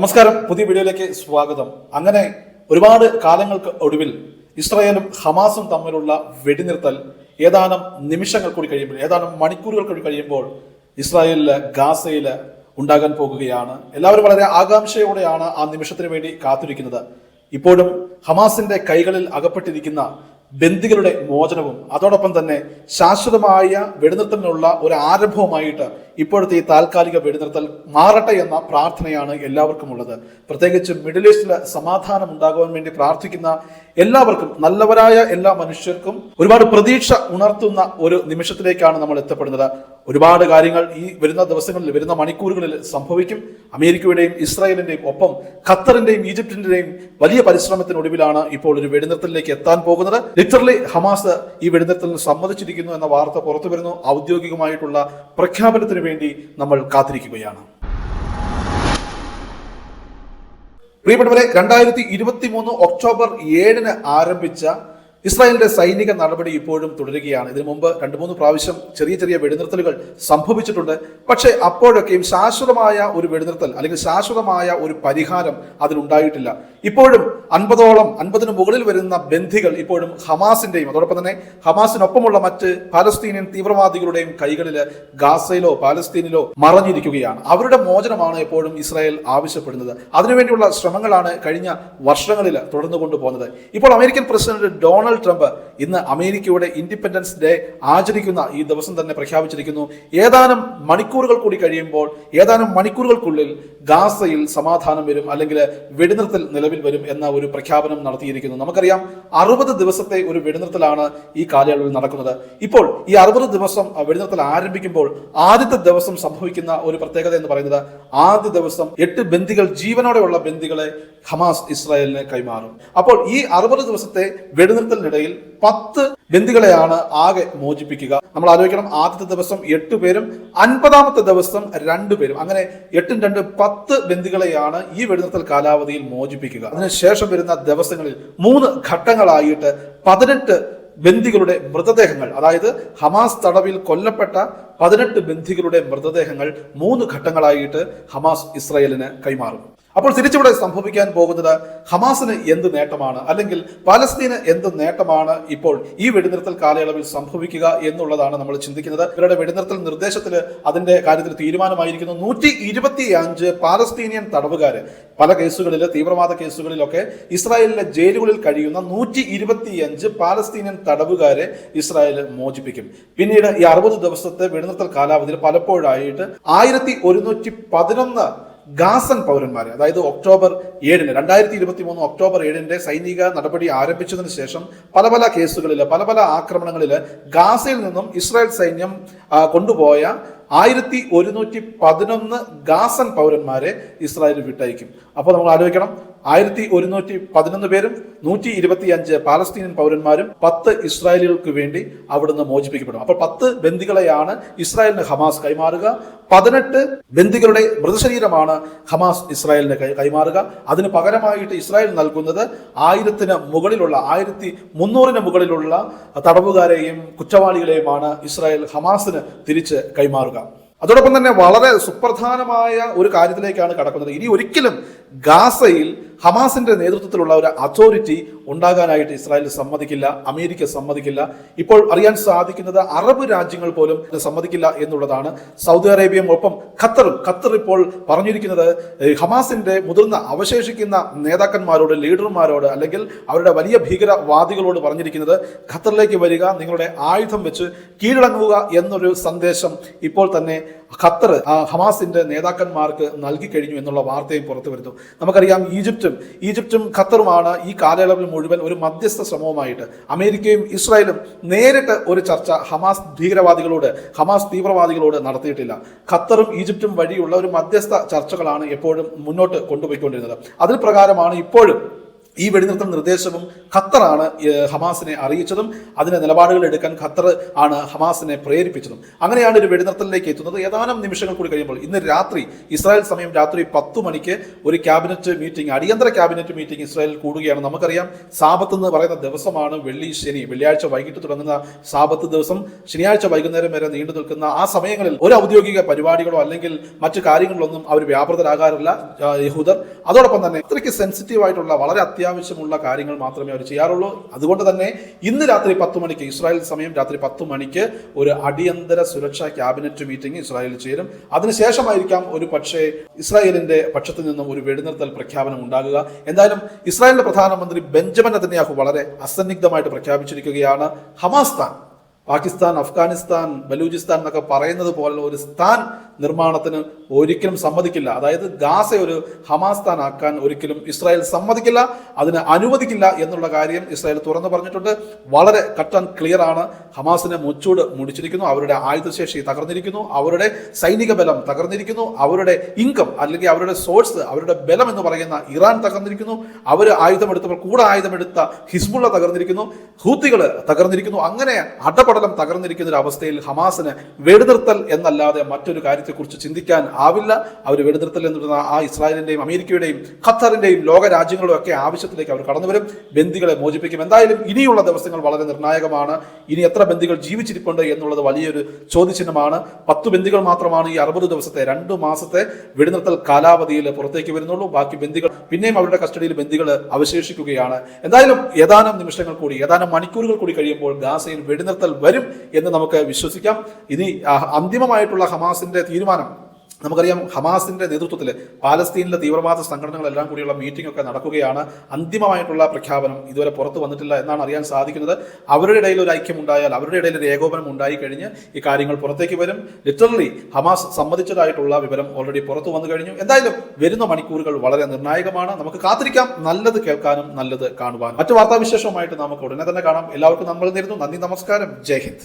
നമസ്കാരം. പുതിയ വീഡിയോയിലേക്ക് സ്വാഗതം. അങ്ങനെ ഒരുപാട് കാലങ്ങൾക്ക് ഒടുവിൽ ഇസ്രായേലും ഹമാസും തമ്മിലുള്ള വെടിനിർത്തൽ ഏതാനും നിമിഷങ്ങൾ കൂടി കഴിയുമ്പോൾ ഏതാനും മണിക്കൂറുകൾ കൂടി കഴിയുമ്പോൾ ഇസ്രായേലിൽ ഗാസയിൽ ഉണ്ടാകാൻ പോകുകയാണ്. എല്ലാവരും വളരെ ആകാംക്ഷയോടെയാണ് ആ നിമിഷത്തിന് വേണ്ടി കാത്തിരിക്കുന്നത്. ഇപ്പോഴും ഹമാസിന്റെ കൈകളിൽ അകപ്പെട്ടിരിക്കുന്ന ബന്ദികളുടെ മോചനവും അതോടൊപ്പം തന്നെ ശാശ്വതമായ വെടിനിർത്തലിനുള്ള ഒരു ആരംഭവുമായിട്ട് ഇപ്പോഴത്തെ ഈ താൽക്കാലിക വെടിനിർത്തൽ മാറട്ടെ എന്ന പ്രാർത്ഥനയാണ് എല്ലാവർക്കും ഉള്ളത് പ്രത്യേകിച്ച് മിഡിൽ ഈസ്റ്റിൽ സമാധാനം ഉണ്ടാകുവാൻ വേണ്ടി പ്രാർത്ഥിക്കുന്ന എല്ലാവർക്കും നല്ലവരായ എല്ലാ മനുഷ്യർക്കും ഒരുപാട് പ്രതീക്ഷ ഉണർത്തുന്ന ഒരു നിമിഷത്തിലേക്കാണ് നമ്മൾ എത്തപ്പെടുന്നത്. ഒരുപാട് കാര്യങ്ങൾ ഈ വരുന്ന ദിവസങ്ങളിൽ വരുന്ന മണിക്കൂറുകളിൽ സംഭവിക്കും. അമേരിക്കയുടെയും ഇസ്രായേലിന്റെയും ഒപ്പം ഖത്തറിന്റെയും ഈജിപ്തിന്റെയും വലിയ പരിശ്രമത്തിനൊടുവിലാണ് ഇപ്പോൾ ഒരു വെടിനിർത്തലിലേക്ക് എത്താൻ പോകുന്നത്. ലിറ്ററലി ഹമാസ് ഈ വെടിനിർത്തലിന് സമ്മതിച്ചിരിക്കുന്നു എന്ന വാർത്ത പുറത്തു വരുന്നു ഔദ്യോഗികമായിട്ടുള്ള പ്രഖ്യാപനത്തിന് വേണ്ടി നമ്മൾ കാത്തിരിക്കുകയാണ്. പ്രിയപ്പെട്ടവരെ രണ്ടായിരത്തി ഇരുപത്തി മൂന്ന് ഒക്ടോബർ ഏഴിന് ആരംഭിച്ച ഇസ്രായേലിന്റെ സൈനിക നടപടി ഇപ്പോഴും തുടരുകയാണ്. ഇതിനു മുമ്പ് രണ്ടു മൂന്ന് പ്രാവശ്യം ചെറിയ ചെറിയ വെടിനിർത്തലുകൾ സംഭവിച്ചിട്ടുണ്ട്. പക്ഷേ അപ്പോഴൊക്കെയും ശാശ്വതമായ ഒരു വെടിനിർത്തൽ അല്ലെങ്കിൽ ശാശ്വതമായ ഒരു പരിഹാരം അതിനുണ്ടായിട്ടില്ല ഇപ്പോഴും അൻപതോളം അൻപതിന് മുകളിൽ വരുന്ന ബന്ധികൾ ഇപ്പോഴും ഹമാസിന്റെയും അതോടൊപ്പം തന്നെ ഹമാസിനൊപ്പമുള്ള മറ്റ് പാലസ്തീനിയൻ തീവ്രവാദികളുടെയും കൈകളിൽ ഗാസയിലോ പാലസ്തീനിലോ മറഞ്ഞിരിക്കുകയാണ്. അവരുടെ മോചനമാണ് എപ്പോഴും ഇസ്രായേൽ ആവശ്യപ്പെടുന്നത്. അതിനുവേണ്ടിയുള്ള ശ്രമങ്ങളാണ് കഴിഞ്ഞ വർഷങ്ങളിൽ തുടർന്നു കൊണ്ടുപോകുന്നത് ഇപ്പോൾ അമേരിക്കൻ പ്രസിഡന്റ് ഡൊണാൾഡ് ട്രംപ് ഇന്ന് അമേരിക്കയുടെ ഇൻഡിപെൻഡൻസ് ഡേ ആചരിക്കുന്ന ഈ ദിവസം തന്നെ പ്രഖ്യാപിച്ചിരിക്കുന്നു. ഏതാനും മണിക്കൂറുകൾ കൂടി കഴിയുമ്പോൾ ഏതാനും മണിക്കൂറുകൾക്കുള്ളിൽ ഗാസയിൽ സമാധാനം വരും അല്ലെങ്കിൽ വെടിനിർത്തൽ നിലവിൽ വരും എന്ന ഒരു പ്രഖ്യാപനം നടത്തിയിരിക്കുന്നു. നമുക്കറിയാം അറുപത് ദിവസത്തെ ഒരു വെടിനിർത്തലാണ് ഈ കാലയളവിൽ നടക്കുന്നത്. ഇപ്പോൾ ഈ അറുപത് ദിവസം വെടിനിർത്തൽ ആരംഭിക്കുമ്പോൾ ആദ്യത്തെ ദിവസം സംഭവിക്കുന്ന ഒരു പ്രത്യേകത എന്ന് പറയുന്നത് ആദ്യ ദിവസം എട്ട് ബന്ദികൾ ജീവനോടെയുള്ള ബന്ദികളെ ഹമാസ് ഇസ്രായേലിന് കൈമാറും. അപ്പോൾ ഈ അറുപത് ദിവസത്തെ വെടിനിർത്തലിനിടയിൽ പത്ത് ബന്ദികളെയാണ് ആകെ മോചിപ്പിക്കുക. നമ്മൾ ആലോചിക്കണം ആദ്യത്തെ ദിവസം എട്ട് പേരും അൻപതാമത്തെ ദിവസം രണ്ടു പേരും. അങ്ങനെ എട്ടും രണ്ട് പത്ത് ബന്ദികളെയാണ് ഈ വെടിനിർത്തൽ കാലാവധിയിൽ മോചിപ്പിക്കുക. അതിനുശേഷം വരുന്ന ദിവസങ്ങളിൽ മൂന്ന് ഘട്ടങ്ങളായിട്ട് പതിനെട്ട് ബന്ദികളുടെ മൃതദേഹങ്ങൾ അതായത് ഹമാസ് തടവിൽ കൊല്ലപ്പെട്ട പതിനെട്ട് ബന്ധികളുടെ മൃതദേഹങ്ങൾ മൂന്ന് ഘട്ടങ്ങളായിട്ട് ഹമാസ് ഇസ്രയേലിന് കൈമാറും അപ്പോൾ തിരിച്ചിവിടെ സംഭവിക്കാൻ പോകുന്നത് ഹമാസിന് എന്ത് നേട്ടമാണ്? അല്ലെങ്കിൽ പാലസ്തീന് എന്ത് നേട്ടമാണ് ഇപ്പോൾ ഈ വെടിനിർത്തൽ കാലയളവിൽ സംഭവിക്കുക എന്നുള്ളതാണ് നമ്മൾ ചിന്തിക്കുന്നത്. ഇവരുടെ വെടിനിർത്തൽ നിർദ്ദേശത്തിൽ അതിന്റെ കാര്യത്തിൽ തീരുമാനമായിരിക്കുന്നു. നൂറ്റി ഇരുപത്തി അഞ്ച് പാലസ്തീനിയൻ തടവുകാര് പല കേസുകളിൽ തീവ്രവാദ കേസുകളിലൊക്കെ ഇസ്രായേലിലെ ജയിലുകളിൽ കഴിയുന്ന നൂറ്റി ഇരുപത്തിയഞ്ച് പാലസ്തീനിയൻ തടവുകാരെ ഇസ്രായേൽ മോചിപ്പിക്കും. പിന്നീട് ഈ അറുപത് ദിവസത്തെ വെടിനിർത്തൽ കാലാവധിയിൽ പലപ്പോഴായിട്ട് ആയിരത്തി ഒരുന്നൂറ്റി പതിനൊന്ന് ഗാസൻ പൗരന്മാരെ അതായത് ഒക്ടോബർ ഏഴിന് രണ്ടായിരത്തി ഇരുപത്തി മൂന്ന് ഒക്ടോബർ ഏഴിന്റെ സൈനിക നടപടി ആരംഭിച്ചതിന് ശേഷം പല പല കേസുകളിൽ പല പല ആക്രമണങ്ങളിൽ ഗാസയിൽ നിന്നും ഇസ്രായേൽ സൈന്യം കൊണ്ടുപോയ ആയിരത്തി ഒരുന്നൂറ്റി പതിനൊന്ന് ഗാസൻ പൗരന്മാരെ ഇസ്രായേൽ വിട്ടയക്കും. അപ്പോൾ നമ്മൾ ആലോചിക്കണം ആയിരത്തി ഒരുന്നൂറ്റി പതിനൊന്ന് പേരും നൂറ്റി ഇരുപത്തി അഞ്ച് പാലസ്തീനിയൻ പൗരന്മാരും പത്ത് ഇസ്രായേലുകൾക്ക് വേണ്ടി അവിടുന്ന് മോചിപ്പിക്കപ്പെടും അപ്പോൾ പത്ത് ബന്ദികളെയാണ് ഇസ്രായേലിന് ഹമാസ് കൈമാറുക. പതിനെട്ട് ബന്ദികളുടെ മൃതശരീരമാണ് ഹമാസ് ഇസ്രായേലിന് കൈമാറുക. അതിന് പകരമായിട്ട് ഇസ്രായേൽ നൽകുന്നത് ആയിരത്തിന് മുകളിലുള്ള ആയിരത്തി മുന്നൂറിന് മുകളിലുള്ള തടവുകാരെയും കുറ്റവാളികളെയുമാണ് ഇസ്രായേൽ ഹമാസിന് തിരിച്ച് കൈമാറുക. അതോടൊപ്പം തന്നെ വളരെ സുപ്രധാനമായ ഒരു കാര്യത്തിലേക്കാണ് കടക്കുന്നത്. ഇനി ഒരിക്കലും ഗാസയിൽ ഹമാസിന്റെ നേതൃത്വത്തിലുള്ള ഒരു അതോറിറ്റി ഉണ്ടാകാനായിട്ട് ഇസ്രായേൽ സമ്മതിക്കില്ല അമേരിക്ക സമ്മതിക്കില്ല. ഇപ്പോൾ അറിയാൻ സാധിക്കുന്നത് അറബ് രാജ്യങ്ങൾ പോലും സമ്മതിക്കില്ല എന്നുള്ളതാണ്. സൗദി അറേബ്യയും ഒപ്പം ഖത്തറും ഖത്തർ ഇപ്പോൾ പറഞ്ഞിരിക്കുന്നത് ഹമാസിന്റെ മുതിർന്ന അവശേഷിക്കുന്ന നേതാക്കന്മാരോട് ലീഡർമാരോട് അല്ലെങ്കിൽ അവരുടെ വലിയ ഭീകരവാദികളോട് പറഞ്ഞിരിക്കുന്നത് ഖത്തറിലേക്ക് വരിക നിങ്ങളുടെ ആയുധം വെച്ച് കീഴടങ്ങുക എന്നൊരു സന്ദേശം ഇപ്പോൾ തന്നെ ഖത്തർ ഹമാസിന്റെ നേതാക്കന്മാർക്ക് നൽകി കഴിഞ്ഞു എന്നുള്ള വാർത്തയും പുറത്തു വരുന്നു. നമുക്കറിയാം ഈജിപ്തും ഈജിപ്തും ഖത്തറുമാണ് ഈ കാലയളവിൽ മുഴുവൻ ഒരു മധ്യസ്ഥ ശ്രമവുമായിട്ട് അമേരിക്കയും ഇസ്രായേലും നേരിട്ട് ഒരു ചർച്ച ഹമാസ് ഭീകരവാദികളോട് ഹമാസ് തീവ്രവാദികളോട് നടത്തിയിട്ടില്ല. ഖത്തറും ഈജിപ്തും വഴിയുള്ള ഒരു മധ്യസ്ഥ ചർച്ചകളാണ് എപ്പോഴും മുന്നോട്ട് കൊണ്ടുപോയിക്കൊണ്ടിരുന്നത്. അതിൽ പ്രകാരമാണ് ഇപ്പോഴും ഈ വെടിനിർത്തൽ നിർദ്ദേശവും ഖത്തറാണ് ഹമാസിനെ അറിയിച്ചതും അതിന് നിലപാടുകൾ എടുക്കാൻ ഖത്തർ ആണ് ഹമാസിനെ പ്രേരിപ്പിച്ചതും. അങ്ങനെയാണ് ഒരു വെടിനിർത്തലിലേക്ക് എത്തുന്നത്. ഏതാനും നിമിഷങ്ങൾ കൂടി കഴിയുമ്പോൾ ഇന്ന് രാത്രി ഇസ്രായേൽ സമയം രാത്രി പത്ത് മണിക്ക് ഒരു ക്യാബിനറ്റ് മീറ്റിംഗ് അടിയന്തര ക്യാബിനറ്റ് മീറ്റിംഗ് ഇസ്രായേൽ കൂടുകയാണ്. നമുക്കറിയാം സാപത്ത് എന്ന് പറയുന്ന ദിവസമാണ് വെള്ളി ശനി. വെള്ളിയാഴ്ച വൈകിട്ട് തുടങ്ങുന്ന സാപത്ത് ദിവസം. ശനിയാഴ്ച വൈകുന്നേരം വരെ നീണ്ടു നിൽക്കുന്ന ആ സമയങ്ങളിൽ ഒരു ഔദ്യോഗിക പരിപാടികളോ അല്ലെങ്കിൽ മറ്റു കാര്യങ്ങളൊന്നും അവർ വ്യാപൃതരാകാറില്ല യഹൂദർ. അതോടൊപ്പം തന്നെ ഇത്രയ്ക്ക് സെൻസിറ്റീവ് ആയിട്ടുള്ള വളരെ അത്യാവശ്യമുള്ള കാര്യങ്ങൾ മാത്രമേ അവർ ചെയ്യാറുള്ളൂ. അതുകൊണ്ട് തന്നെ ഇന്ന് രാത്രി പത്ത് മണിക്ക് ഇസ്രായേൽ സമയം രാത്രി പത്ത് മണിക്ക് ഒരു അടിയന്തര സുരക്ഷാ ക്യാബിനറ്റ് മീറ്റിംഗ് ഇസ്രായേലിൽ ചേരും. അതിനുശേഷമായിരിക്കാം ഒരു പക്ഷേ ഇസ്രായേലിന്റെ പക്ഷത്തു നിന്നും ഒരു വെടിനിർത്തൽ പ്രഖ്യാപനം ഉണ്ടാകുക. എന്തായാലും ഇസ്രായേലിന്റെ പ്രധാനമന്ത്രി ബെഞ്ചമിൻ നെതന്യാഹു വളരെ അസന്നിഗ്ധമായിട്ട് പ്രഖ്യാപിച്ചിരിക്കുകയാണ്. ഹമാസ് സ്ഥാൻ പാകിസ്ഥാൻ അഫ്ഗാനിസ്ഥാൻ ബലൂചിസ്ഥാൻ എന്നൊക്കെ പറയുന്നത് പോലുള്ള ഒരു സ്ഥാൻ നിർമ്മാണത്തിന് ഒരിക്കലും സമ്മതിക്കില്ല. അതായത് ഗാസ ഒരു ഹമാസ് സ്ഥാൻ ആക്കാൻ ഒരിക്കലും ഇസ്രായേൽ സമ്മതിക്കില്ല അതിന് അനുവദിക്കില്ല എന്നുള്ള കാര്യം ഇസ്രായേൽ തുറന്നു പറഞ്ഞിട്ടുണ്ട്. വളരെ കട്ട് ആൻഡ് ക്ലിയർ ആണ്. ഹമാസിനെ മുച്ചൂട് മുടിച്ചിരിക്കുന്നു അവരുടെ ആയുധശേഷി തകർന്നിരിക്കുന്നു അവരുടെ സൈനിക ബലം തകർന്നിരിക്കുന്നു അവരുടെ ഇൻകം അല്ലെങ്കിൽ അവരുടെ സോഴ്സ് അവരുടെ ബലം എന്ന് പറയുന്ന ഇറാൻ തകർന്നിരിക്കുന്നു അവർ ആയുധമെടുത്തപ്പോൾ കൂടെ ആയുധമെടുത്ത ഹിസ്ബുള്ള തകർന്നിരിക്കുന്നു ഹൂത്തികൾ തകർന്നിരിക്കുന്നു അങ്ങനെ അടപടലം തകർന്നിരിക്കുന്ന ഒരു അവസ്ഥയിൽ ഹമാസിന് വെടിനിർത്തൽ എന്നല്ലാതെ മറ്റൊരു കാര്യത്തെക്കുറിച്ച് ചിന്തിക്കാൻ ആവില്ല. അവർ വെടിനിർത്തൽ എന്ന് പറയുന്ന ആ ഇസ്രായേലിന്റെയും അമേരിക്കയുടെയും ഖത്തറിന്റെയും ലോക രാജ്യങ്ങളും ഒക്കെ ആവശ്യത്തിലേക്ക് അവർ കടന്നുവരും ബന്ദികളെ മോചിപ്പിക്കും. എന്തായാലും ഇനിയുള്ള ദിവസങ്ങൾ വളരെ നിർണായകമാണ്. ഇനി എത്ര ബന്ദികൾ ജീവിച്ചിരിപ്പുണ്ട് എന്നുള്ളത് വലിയൊരു ചോദ്യചിഹ്നമാണ്. പത്ത് ബന്ദികൾ മാത്രമാണ് ഈ അറുപത് ദിവസത്തെ രണ്ടു മാസത്തെ വെടിനിർത്തൽ കാലാവധിയിൽ പുറത്തേക്ക് വരുന്നുള്ളൂ. ബാക്കി ബന്ദികൾ പിന്നെയും അവരുടെ കസ്റ്റഡിയിൽ ബന്ദികൾ അവശേഷിക്കുകയാണ്. എന്തായാലും ഏതാനും നിമിഷങ്ങൾ കൂടി ഏതാനും മണിക്കൂറുകൾ കൂടി കഴിയുമ്പോൾ ഗാസയിൽ വെടിനിർത്തൽ വരും എന്ന് നമുക്ക് വിശ്വസിക്കാം. ഇനി അന്തിമമായിട്ടുള്ള ഹമാസിന്റെ തീരുമാനം. നമുക്കറിയാം ഹമാസിന്റെ നേതൃത്വത്തിൽ പാലസ്തീനിലെ തീവ്രവാദ സംഘടനകളെല്ലാം കൂടിയുള്ള മീറ്റിംഗ് ഒക്കെ നടക്കുകയാണ്. അന്തിമമായിട്ടുള്ള പ്രഖ്യാപനം ഇതുവരെ പുറത്തു വന്നിട്ടില്ല എന്നാണ് അറിയാൻ സാധിക്കുന്നത്. അവരുടെ ഇടയിൽ ഒരു ഐക്യം ഉണ്ടായാൽ അവരുടെ ഇടയിൽ ഒരു ഏകോപനം ഉണ്ടായി കഴിഞ്ഞ് ഈ കാര്യങ്ങൾ പുറത്തേക്ക് വരും. ലിറ്ററലി ഹമാസ് സമ്മതിച്ചതായിട്ടുള്ള വിവരം ഓൾറെഡി പുറത്തു വന്നു കഴിഞ്ഞു. എന്തായാലും വരുന്ന മണിക്കൂറുകൾ വളരെ നിർണായകമാണ്. നമുക്ക് കാത്തിരിക്കാം. നല്ലത് കേൾക്കാനും നല്ലത് കാണുവാനും. മറ്റു വാർത്താവിശേഷവുമായിട്ട് നമുക്ക് ഉടനെ തന്നെ കാണാം. എല്ലാവർക്കും നമ്മൾ നേരുന്നു. നന്ദി നമസ്കാരം. ജയ് ഹിന്ദ്.